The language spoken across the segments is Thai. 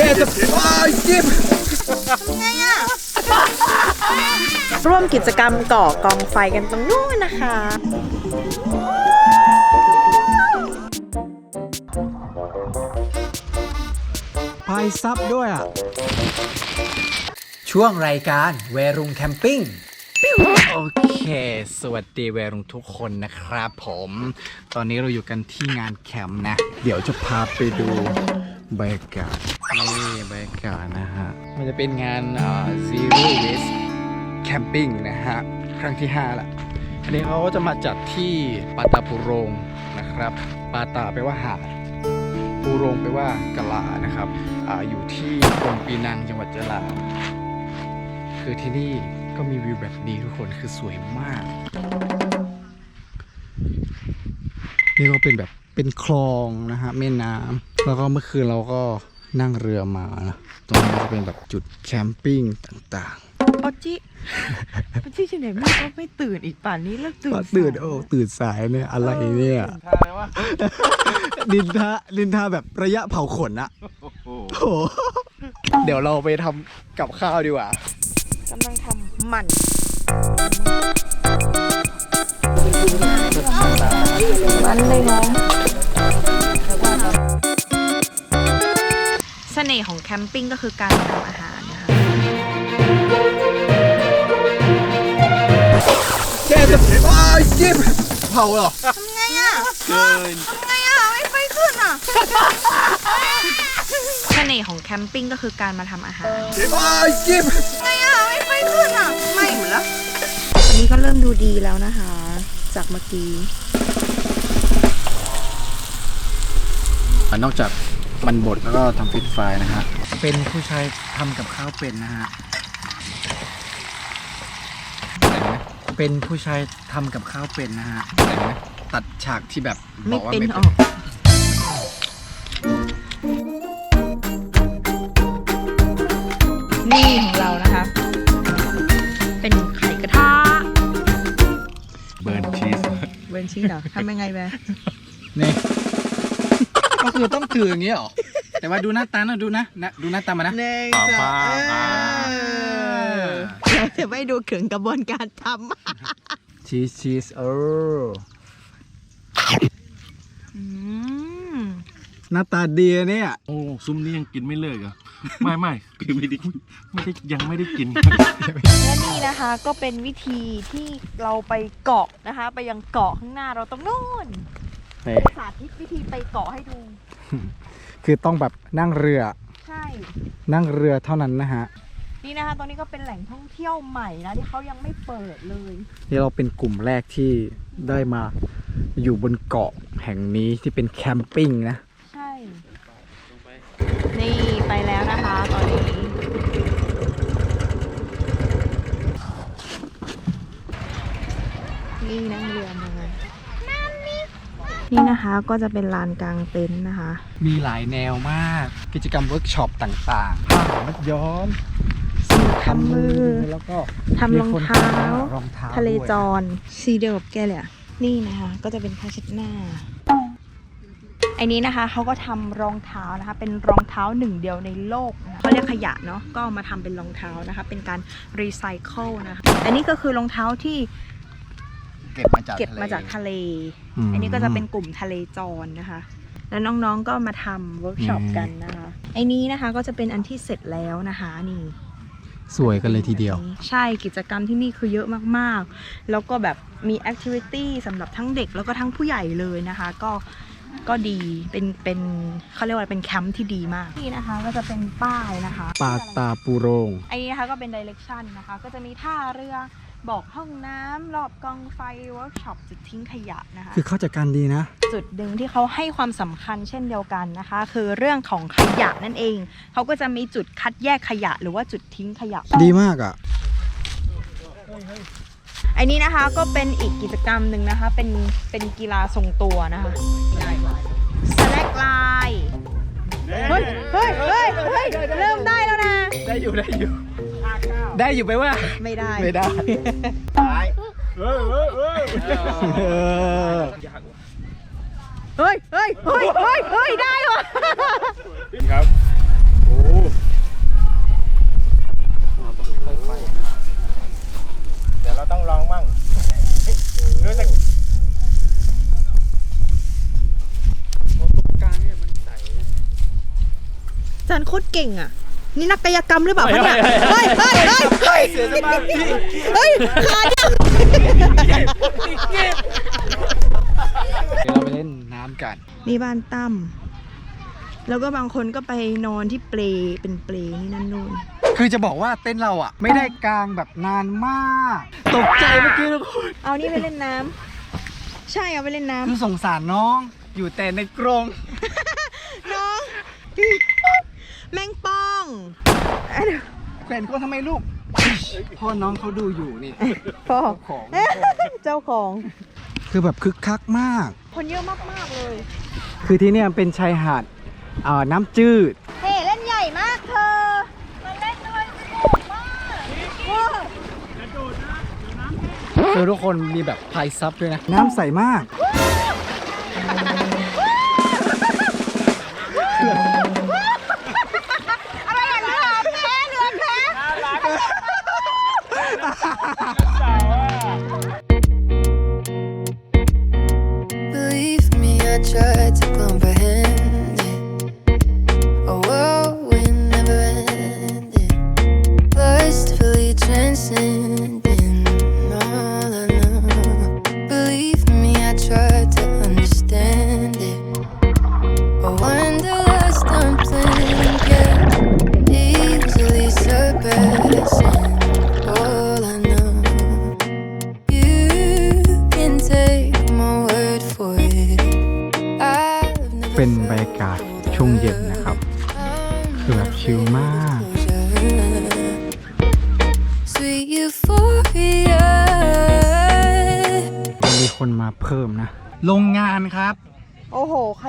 แกจะไอ้จิ๊บร่วมกิจกรรมก่อกองไฟกันตรงนู้นนะคะ พายซับด้วยอะ ช่วงรายการเวรุงแคมปิ้ง โอเค สวัสดีเวรุงทุกคนนะครับผม ตอนนี้เราอยู่กันที่งานแคมป์นะ เดี๋ยวจะพาไปดู บรรยากาศนี่บรรยากาศนะฮะ มันจะเป็นงานเอ่อ Zero Waste Camping นะฮะ ครั้งที่ 5 ละ อันนี้เขาก็จะมาจัดที่ปาตาปูโรงนะครับ ปาตาแปลว่าหาดปูโรงแปลว่ากะลานะครับออยู่ที่กรมปีนังจังหวัดยะลาคือที่นี่ก็มีวิวแบบนี้ทุกคนคือสวยมาก นี่ก็เป็นแบบ เป็นคลองนะฮะแม่น้ำแล้วก็เมื่อคืนเราก็นั่งเรือมานะตรงนี้ก็จะเป็นแบบจุดแคมปิ้งต่างปอจิปอจิที่ไหนไม่ก็ไม่ตื่นอีกป่านนี้แล้วๆตื่นก็ตื่นโอ้ตื่นสายเนี่ยอะไรเนี่ยดินทาดินทาแบบระยะเผาขนอะโอ้โห เดี๋ยวเราไปทำกับข้าวดีกว่า กำลังทำหมัน มันเลยน้องเสน่ห์ของแคมปิ้งก็คือการทำอาหารนะคะแกจะไอ้จิ๊บเผาเหรอเสน่ห์ของแคมปิ้งก็คือการมาทำอาหารไอ้จิ๊บวันนี้ก็เริ่มดูดีแล้วนะคะ จากเมื่อกี้นอกจากมันบดแล้วก็ทำฟิตไฟนะฮะเป็นผู้ชายทำกับข้าวเป็นนะฮะเป็นผู้ชายทำกับข้าวเป็นนะฮะตัดฉากที่แบบบไม่อกว่าเป็นไม่อเป็อน เวนชีเหรอทำยังไงแบนี่ก็คือต้องถืออย่างนี้เหรอ แต่ว่าดูหน้าตานะดูนะนะดูหน้าตามานะ หนึ่งป้าป้าป้าเราจะไม่ดูถึงกระบวนการทชีสชีสเออำอืมหน้าตาดีอะเนี่ย โอ้ซุ้มนี้ยังกินไม่เลิกเหรอะ ไม่ไม่คือไม่ได้ไม่ได้ยังไม่ได้กิน และนี่นะคะก็เป็นวิธีที่เราไปเกาะนะคะ ไปยังเกาะข้างหน้าเราตรงนู้นนี่สาธิตวิธีไปเกาะให้ดู คือต้องแบบนั่งเรือ ใช่ นั่งเรือเท่านั้นนะฮะ นี่นะคะตรงนี้ก็เป็นแหล่งท่องเที่ยวใหม่นะที่เขายังไม่เปิดเลย นี่เราเป็นกลุ่มแรกที่ได้มาอยู่บนเกาะแห่งนี้ที่เป็นแคมปิ้งนะ ใช่ นี่ไปแล้วนะคะตอนนี้ นี่นั่งเรือมา นี่นะคะก็จะเป็นลานกลางเต็นท์นะคะ มีหลายแนวมาก กิจกรรมเวิร์กช็อปต่างๆผ้ามัดย้อมสูตรทำมือ แล้วก็ทำรองเท้ามีคนทำรองเท้าทะเลจด้วยรซีเดียวกับแกเลยอะนี่นะคะ ก็จะเป็นผ้าเช็ดหน้าไอ้นี้นะคะเขาก็ทำรองเท้านะคะ เป็นรองเท้าหนึ่งเดียวในโลกนะคะเขาเรียกขยะเนาะก็เอามาทำเป็นรองเท้านะคะ เป็นการรีไซเคิลนะคะอันนี้ก็คือรองเท้าที่ เก็บมาจากเก็บมาจากทะเลมอันนี้ก็จะเป็นกลุ่มทะเลจรนะคะ แล้วน้องๆก็มาทำเวิร์กช็อปอืมกันนะคะ ไอ้นี้นะคะก็จะเป็นอันที่เสร็จแล้วนะคะนี่ สวยกันเลยทีเดียว ใช่กิจกรรมที่นี่คือเยอะมากๆ แล้วก็แบบมีแอคทิวิตี้สำหรับทั้งเด็กแล้วก็ทั้งผู้ใหญ่เลยนะคะ ก็ก็ดีเป็นเป็นเขาเรียกว่าเป็นแคมป์ที่ดีมากนี่นะคะก็จะเป็นป้ายนะคะปาตาปูโรงอันนี้นะคะก็เป็นดิเรกชันนะคะ ก็จะมีท่าเรือ บอกห้องน้ำรอบกองไฟเวิร์กช็อปจุดทิ้งขยะนะคะ คือเข้าจัดการดีนะ จุดหนึ่งที่เขาให้ความสำคัญเช่นเดียวกันนะคะ คือเรื่องของขยะนั่นเอง เขาก็จะมีจุดคัดแยกขยะหรือว่าจุดทิ้งขยะ ดีมากอะ อันนี้นะคะก็เป็นอีกกิจกรรมหนึ่งนะคะ เป็นเป็นกีฬาทรงตัวนะคะสแลกไลน์เฮ้ยเฮ้ยเฮ้ยเฮ้ยเริ่มได้แล้วนะ ได้อยู่ได้อยู่ ได้อยู่ไปว่า ไม่ได้ ไม่ได้ตายเฮ้ยเฮ้ยเฮ้ยเฮ้ยเฮ้ยเฮ้ยเฮ้ยครับ โอ้เดี๋ยวเราต้องลองมั่งรู้สึกจานโคตรเก่งอะ นี่นักกายกรรมหรือเปล่าคะเนี่ยเฮ้ยเฮ้ยเฮ้ยเฮ้ยเฮ้ยขาเนี่ยเดี๋ยวเราไปเล่นน้ำกัน นี่บ้านตั้มแล้วก็บางคนก็ไปนอนที่เปลเป็นเปลนี่นั่นนู่นคือจะบอกว่าเต้นท์เราอะ ไม่ได้กลางแบบนานมาก ตกใจเมื่อกี้ทุกคนเอานี่ไปเล่นน้ำใช่เอาไปเล่นน้ำคือสงสารน้องอยู่แต่ในกรงน้อง แมงป้องแขวนก็ทำไมลูกพ่อน้องเขาดูอยู่นี่ พ่อของ เจ้าของ คือแบบคึกคักมาก คนเยอะมากๆเลย คือที่เนี่ยเป็นชายหาดเอ่อน้ำจืด เฮ้เล่นใหญ่มากเธอมาเล่นด้วยสนุกมากว้าวคือทุกคนมีแบบพายซับด้วยนะ น้ำใสมาก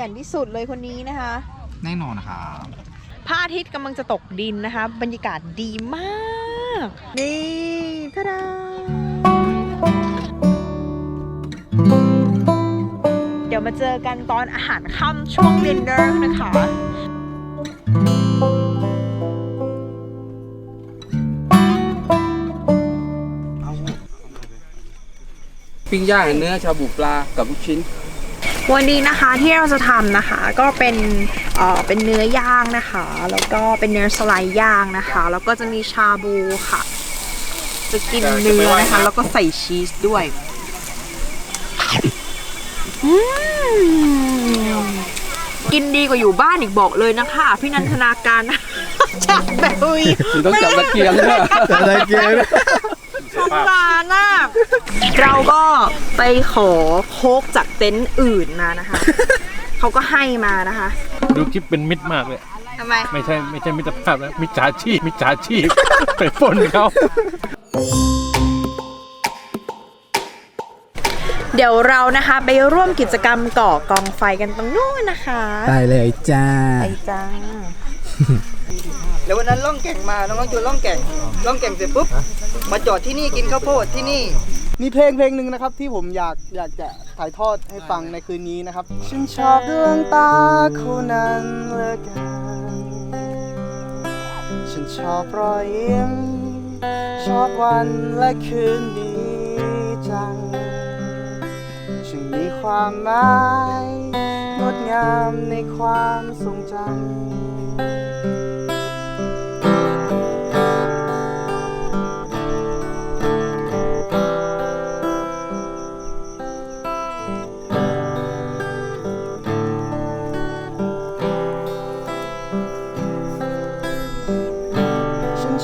ยันที่สุดเลยคนนี้นะคะ แน่นอนนะครับพระอาทิตย์กำลังจะตกดินนะคะ บรรยากาศดีมากนี่ทะดาเดี๋ยวมาเจอกันตอนอาหารค่ำช่วงดินเนอร์นะคะปิ้งย่างเนื้อชาบูปลากับลูกชิ้น วันนี้นะคะที่เราจะทำนะคะก็เป็นเอ่อเป็นเนื้อย่างนะคะ แล้วก็เป็นเนื้อสไลด์ย่างนะคะ แล้วก็จะมีชาบูค่ะ จะกินเนื้อนะคะ แล้วก็ใส่ชีสด้วยอืมกินดีกว่าอยู่บ้านอีกบอกเลยนะคะ พี่นันทนาการจากแบบอุยคือต้องจับตะเกียงด้วยอะไรเกียร์ สงสารน่ะเราก็ไปขอโค้กจากเต็นท์อื่นมานะคะ เขาก็ให้มานะคะ ดูคลิปเป็นมิตรมากเลย ทำไม ไม่ใช่ไม่ใช่มิตรภาพนะมิจฉาชีพมิจฉาชีพ ไปปล้นเขา เดี๋ยวเรานะคะไปร่วมกิจกรรมก่อกองไฟกันตรงนู้นนะคะได้เลยจ้า ไปจ้า แล้ววันนั้นล่องแก่งมา น้องๆจูนล่องแก่ง ล่องแก่งเสร็จปุ๊บ มาจอดที่นี่กินข้าวโพดที่นี่ มีเพลงเพลงหนึ่งนะครับ ที่ผมอยากอยากจะถ่ายทอดให้ฟังในคืนนี้นะครับ ฉันชอบดวงตาคู่นั้นเหลือเกินฉันชอบรอยยิ้มชอบวันและคืนดีจัง ฉันมีความหมายงดงามในความทรงจำ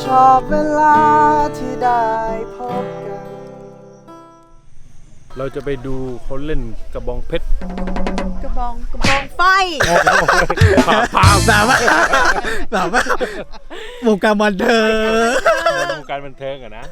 ชอบเวลาที่ได้พบกัน เราจะไปดูเขาเล่นกระบองเพชรกระบองกระบองไฟพาพาแบบว่าแบบว่าวงการบันเทิงในวงการบันเทิงอะนะ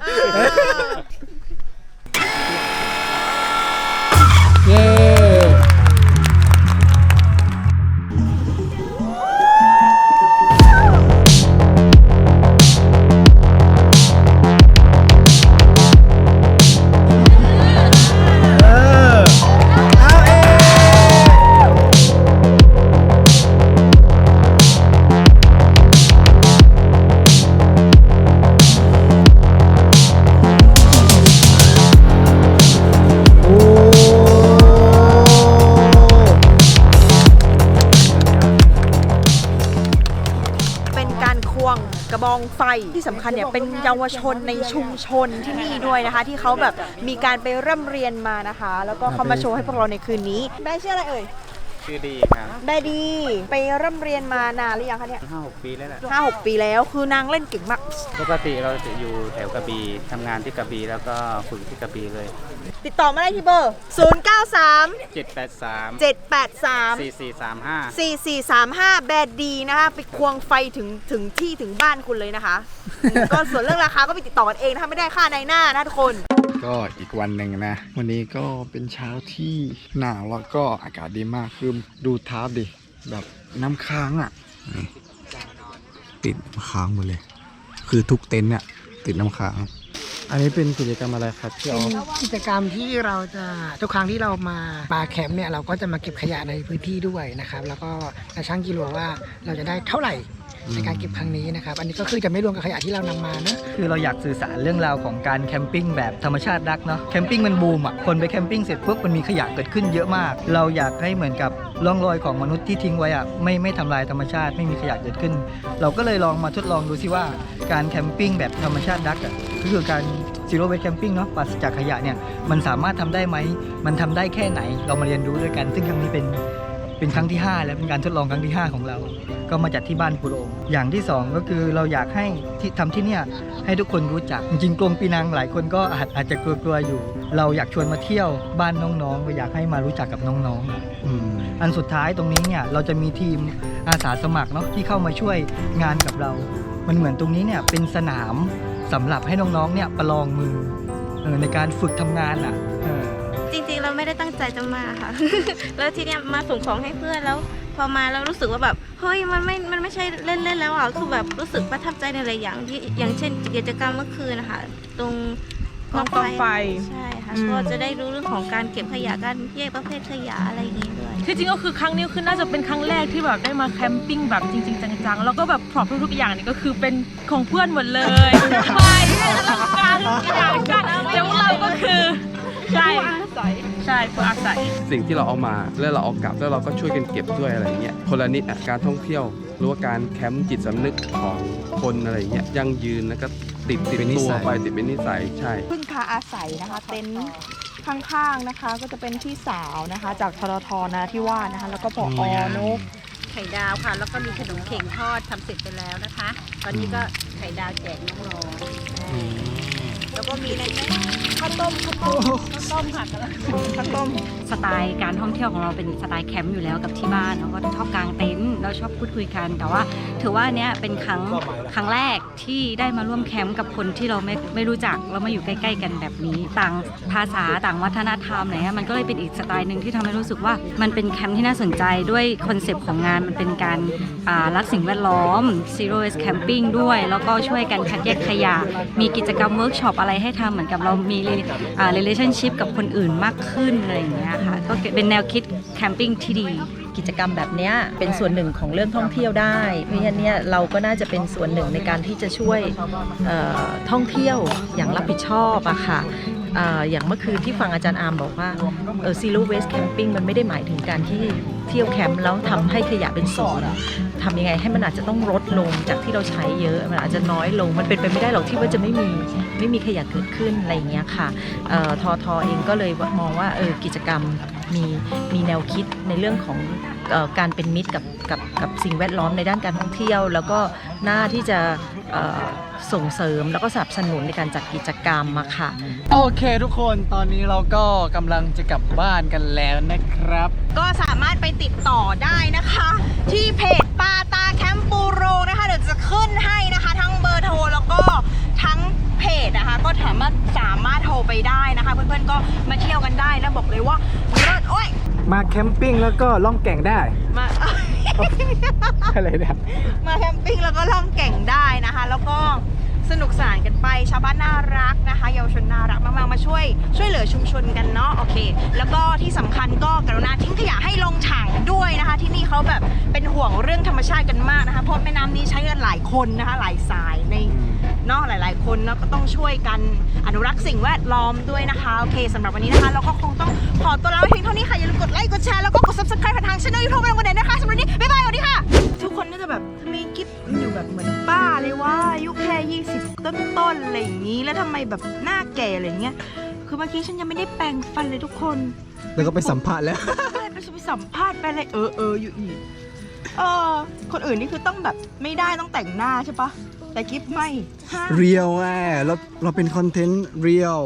วงกระบองไฟที่สำคัญเนี่ยเป็นเยาวชนในชุมชนที่นี่ด้วยนะคะ ที่เขาแบบมีการไปร่มเรียนมานะคะ แล้วก็เขามาโชว์ให้พวกเราในคืนนี้แม่ชื่ออะไรเอ่ย ชื่อดีครับแม่ดี ไปร่ำเรียนมานานหรือยังคะเนี่ยห้าหกปีแล้วแหละห้าหกปีแล้วคือนางเล่นเก่งมาก ปกติเราจะอยู่แถวกระบี่ทำงานที่กระบี่แล้วก็ฝึกที่กระบี่เลยติดต่อมาได้ที่เบอร์ 0 9 3 783 7 8 3 4435 4435 แบดดีนะคะไปควงไฟถึงถึงที่ถึงบ้านคุณเลยนะคะอืมก็ส่วนเรื่องราคาก็ไปติดต่อกันเองนะคะไม่ได้ค่าในหน้านะทุกคน ก็อีกวันหนึ่งนะ วันนี้ก็เป็นเช้าที่หนาวแล้วก็อากาศดีมากคือดูเท้าดิ แบบน้ำค้างอะนี่ติดน้ำค้างหมดเลย คือทุกเต็นท์เนี่ยติดน้ำค้าง อันนี้เป็นกิจกรรมอะไรครับพี่ออฟกิจกรรมที่เราจะทุกครั้งที่เรามาปาแคมป์เนี่ยเราก็จะมาเก็บขยะในพื้นที่ด้วยนะครับ แล้วก็จะชั่งกิโลว่าเราจะได้เท่าไหร่ ในการเก็บครั้งนี้นะครับ อันนี้ก็คือจะไม่รวมกับขยะที่เรานำมานะ คือเราอยากสื่อสารเรื่องราวของการแคมปิ้งแบบธรรมชาติรักเนาะแคมปิ้งมันบูมอะคนไปแคมปิ้งเสร็จปุ๊บมันมีขยะเกิดขึ้นเยอะมาก เราอยากให้เหมือนกับร่องรอยของมนุษย์ที่ทิ้งไว้อะไม่ไม่ทำลายธรรมชาติไม่มีขยะเกิดขึ้น เราก็เลยลองมาทดลองดูซิว่าการแคมปิ้งแบบธรรมชาติรักอะก็คือการซีโร่เวทแคมปิ้งเนาะปราศจากขยะเนี่ยมันสามารถทำได้ไหมมันทำได้แค่ไหนเรามาเรียนรู้ด้วยกัน ซึ่งครั้งนี้เป็น เป็นครั้งที่ 5 แล้วเป็นการทดลองครั้งที่ 5 ของเรา ก็มาจัดที่บ้านปุโรงอย่างที่ 2 ก็คือเราอยากให้ที่ทำที่เนี่ยให้ทุกคนรู้จัก จริงๆกรงปีนังหลายคนก็อาจอาจจะกลัวๆอยู่ เราอยากชวนมาเที่ยวบ้านน้องๆเราอยากให้มารู้จักกับน้องๆอืมอันสุดท้ายตรงนี้เนี่ยเราจะมีทีมอาสาสมัครเนาะที่เข้ามาช่วยงานกับเรา มันเหมือนตรงนี้เนี่ยเป็นสนามสำหรับให้น้องๆเนี่ยประลองมือเออในการฝึกทำงานอะเออ จริงๆเราไม่ได้ตั้งใจจะมาค่ะ แล้วทีเนี้ยมาส่งของให้เพื่อนแล้ว พอมาแล้วรู้สึกว่าแบบเฮ้ยมันไม่ มันไม่ใช่เล่นๆแล้วอะคือแบบรู้สึกประทับใจในหลายอย่างที่อย่างเช่นกิจกรรมเมื่อคืนนะคะตรงกองไฟใช่ค่ะอืมก็จะได้รู้เรื่องของการเก็บขยะการแยกประเภทขยะอะไรอย่างงี้ด้วยที่จริงก็คือครั้งนี้คือน่าจะเป็นครั้งแรกที่แบบได้มาแคมปิ้งแบบจริง ๆ จังๆ แล้วก็แบบพร็อพทุกๆอย่างนี่ก็คือเป็นของเพื่อนหมดเลยไปอลังการทุกอย่างกันแต่พวกเราก็คือใช่ ใช่ผู้อาศัย สิ่งที่เราเอามาแล้วเราเอากลับแล้วเราก็ช่วยกันเก็บด้วยอะไรเงี้ยคนละนิดอะการท่องเที่ยว หรือว่าการแคมป์จิตสำนึกของคนอะไรเงี้ยยั่งยืนแล้วก็ติดติดเป็นนิตัวสัย ไปติดเป็นนิสัยใช่ พึ่งพาอาศัยนะคะเต็นท์ข้างๆนะคะ ก็จะเป็นพี่สาวนะคะ จากทรทนะที่ว่าสนะคะ แล้วก็ปออนก ไข่ดาวค่ะ แล้วก็มีขนมเข่งทอดทำเสร็จไปแล้วนะคะ ตอนนี้ก็ไข่ดาวแจกน้องๆ แล้วก็มีอะไรนะข้าวต้มข้าวต้มข้าวต้มค่ะข้าวต้มสไตล์การท่องเที่ยวของเราเป็นสไตล์แคมป์อยู่แล้วกับที่บ้านเราก็ชอบกางเต็นท์เราชอบพูดคุยกันแต่ว่า ถือว่าเนี้ยเป็นครั้งครั้งแรกที่ได้มาร่วมแคมป์กับคนที่เราไม่ไม่รู้จักแล้วมาอยู่ใกล้ ๆ กันแบบนี้ ต่างภาษาต่างวัฒนธรรมอะไรเงี้ยมันก็เลยเป็นอีกสไตล์หนึ่งที่ทำให้รู้สึกว่า มันเป็นแคมป์ที่น่าสนใจด้วยคอนเซปต์ของงานมันเป็นการอ่ารักสิ่งแวดล้อม zero waste camping ด้วย แล้วก็ช่วยกันคัดแยกขยะมีกิจกรรมเวิร์กช็อปอะไรให้ทำเหมือนกับเรามีอ่า relationship กับคนอื่นมากขึ้นอะไรอย่างเงี้ยค่ะก็เป็นแนวคิดแคมปิ้งที่ดีกิจกรรมแบบเนี้ยเป็นส่วนหนึ่งของเรื่องท่องเที่ยวได้ เพราะฉะนั้นเนี่ยเราก็น่าจะเป็นส่วนหนึ่งในการที่จะช่วยเอ่อท่องเที่ยวอย่างรับผิดชอบอะค่ะเอ่ออย่างเมื่อคืนที่ฟังอาจารย์อาร์มบอกว่าเออ zero waste camping มันไม่ได้หมายถึงการที่เที่ยวแคมป์แล้วทำให้ขยะเป็นศูนย์ ทำยังไงให้มันอาจจะต้องลดลงจากที่เราใช้เยอะ มันอาจจะน้อยลง มันเป็นไปไม่ได้หรอกที่ว่าจะไม่มีไม่มีขยะเกิดขึ้นอะไรเงี้ยค่ะออทอทอเองก็เลยมองว่าเออกิจกรรมมีมีแนวคิดในเรื่องของออการเป็นมิตรกับกับกับสิ่งแวดล้อมในด้านการท่องเที่ยว แล้วก็หน้าที่จะ ส่งเสริมแล้วก็สนับสนุนในการจัดกิจกรรมอะค่ะ โอเคทุกคนตอนนี้เราก็กำลังจะกลับบ้านกันแล้วนะครับ ก็สามารถไปติดต่อได้นะคะ ที่เพจปาตาแคมปูโรนะคะเดี๋ยวจะขึ้นให้นะคะ ทั้งเบอร์โทรแล้วก็ทั้งเพจนะคะก็สามารถสามารถโทรไปได้นะคะ เพื่อนๆก็มาเที่ยวกันได้นะบอกเลยว่าเลิศโอ้ยมาแคมปิ้งแล้วก็ล่องแก่งได้มา อะไรเนี่ยมาแคมปิ้งแล้วก็ล่องแก่งได้นะคะ แล้วก็สนุกสนานกันไปชาวบ้านน่ารักนะคะ เยาวชนน่ารักมากๆมาช่วย ช่วยเหลือชุมชนกันเนาะโอเค แล้วก็ที่สำคัญก็กรุณาทิ้งขยะให้ลงถังด้วยนะคะ ที่นี่เขาแบบเป็นห่วงเรื่องธรรมชาติกันมากนะคะเพราะแม่น้ำนี้ใช้กันหลายคนนะคะหลายสายใน เนาะหลาย ๆ คนเนาะก็ต้องช่วยกันอนุรักษ์สิ่งแวดล้อมด้วยนะคะโอเคสำหรับวันนี้นะคะ เราก็คงต้องขอตัวลาไปเพียงเท่านี้ค่ะอย่าลืมกดไลค์กดแชร์แล้วก็กด subscribe ผ่านทางช่องยูทูบเป็นวันไหนนะคะสำหรับวันนี้บ๊ายบายสวัสดีค่ะ ทุกคนน่าจะแบบทำไมกิ๊บอยู่แบบเหมือนป้าเลยว่าอายุแค่ 20 ต้นๆอะไรอย่างนี้ แล้วทำไมแบบหน้าแก่อะไรอย่างเงี้ยคือเมื่อกี้ฉันยังไม่ได้แปรงฟันเลยทุกคน แล้วก็ไปสัมภาษณ์แล้ว ไม่ไปไปสัมภาษณ์ไปอะไรเออเอออยู่อีกเออคนอื่นนี่คือต้องแบบไม่ได้ต้องแต่งหน้าใช่ปะ แต่คลิปไม่ห้าม เรียวอะเราเราเป็นคอนเทนต์เรียว